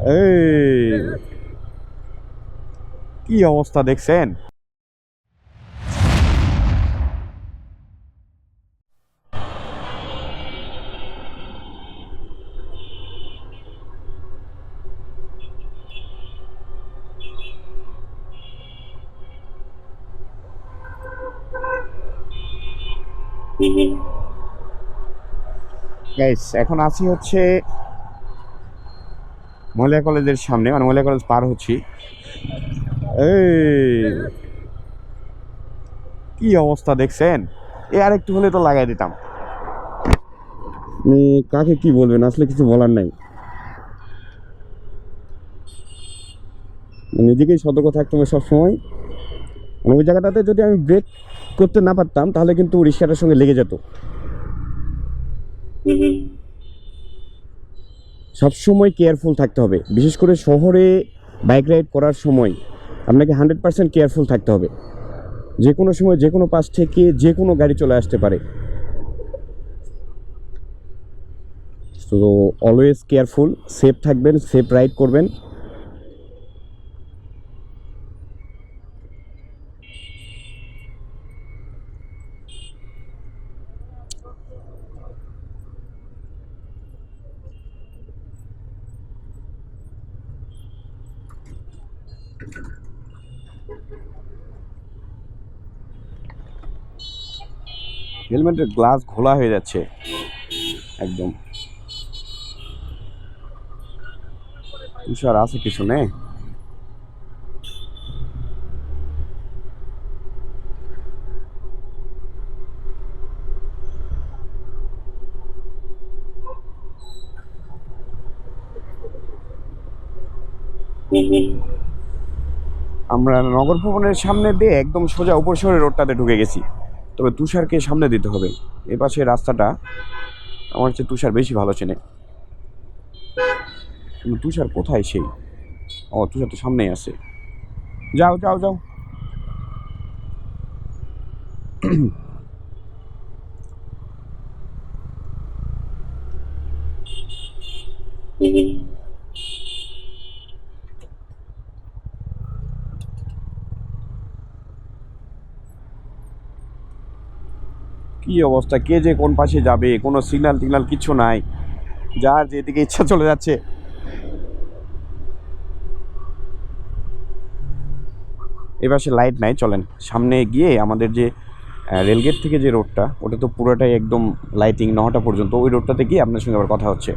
এই। কি অবস্থা দেখছেন? এখন আছি হচ্ছে মহিলা কলেজের সামনে মানে মহিলা কলেজ পার হচ্ছি। এই, কি অবস্থা দেখছেন? এ আর একটু হলে তো লাগাই দিতাম। কাকে কি বলবেন? আসলে কিছু বলার নাই। নিজেকেই সতর্ক থাকতে হবে সবসময়। মানে ওই জায়গাটাতে যদি আমি ব্রেক করতে না পারতাম, তাহলে কিন্তু রিক্সাটার সঙ্গে লেগে যেত। সবসময় কেয়ারফুল থাকতে হবে। বিশেষ করে শহরে বাইক রাইড করার সময় আপনাকে হান্ড্রেড পার্সেন্ট কেয়ারফুল থাকতে হবে। যে কোনো সময়, যে কোনো পাশ থেকে যে কোনো গাড়ি চলে আসতে পারে। তো অলওয়েজ কেয়ারফুল সেফ থাকবেন সেফ রাইড করবেন। হেলমেটের গ্লাস ঘোলা হয়ে যাচ্ছে। একদম। তুষার আছে পিছনে। আমরা নগর ভবনের সামনে দিয়ে একদম সোজা উপর শহরে রোডটাতে ঢুকে গেছি। তবে তুষারকে সামনে দিতে হবে। এ পাশে রাস্তাটা আমার হচ্ছে তুষার বেশি ভালো চেনে। কিন্তু তুষার কোথায় সেই? ও, তুষার তো সামনেই আছে। যাও যাও যাও। কি অবস্থা? কে যে কোন পাশে যাবে? কোনো সিগনাল টিগনাল কিছু নাই। যার যেদিকে ইচ্ছা চলে যাচ্ছে। এপাশে লাইট নাই, চলেন। সামনে গিয়ে আমাদের যে রেলগেট থেকে যে রোডটা ওটা তো পুরোটাই একদম লাইটিং নটা পর্যন্ত। ওই রোডটাতে গিয়ে আপনার সঙ্গে আবার কথা হচ্ছে।